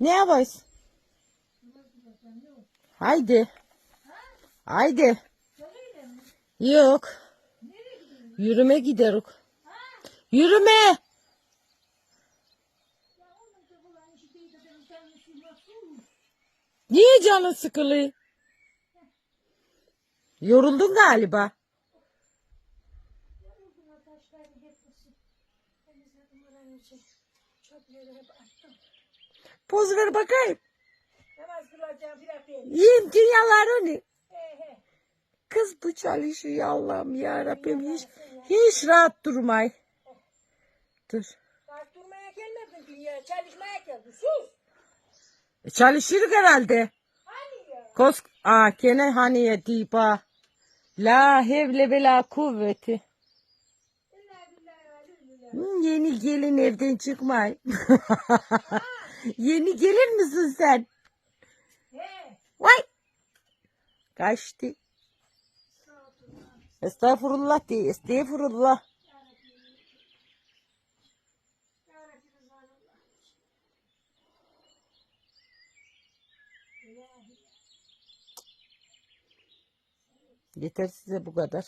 Ne yapayız? Haydi. Haydi. Yok. Yürüme gideruk. Yürüme. Niye canın sıkılıyor? Yoruldun galiba. Poz ver bakayım. Namaz kılacağım. Yiyeyim dünyalarını. Kız bu çalışıyor Allah'ım ya Rabbim hiç, hiç rahat durmay. Dur. Bak durmaya gelmedin dünyaya çalışmaya geldin. Sus. E, çalışır herhalde. Hani ya? Kos Aa, gene haniye diba. La hevle ve la kuvveti. Yeni gelin evden çıkmay. Yeni gelin misin sen? He. Vay. Kaçtı. Estağfurullah de, estağfurullah. Yeter size bu kadar.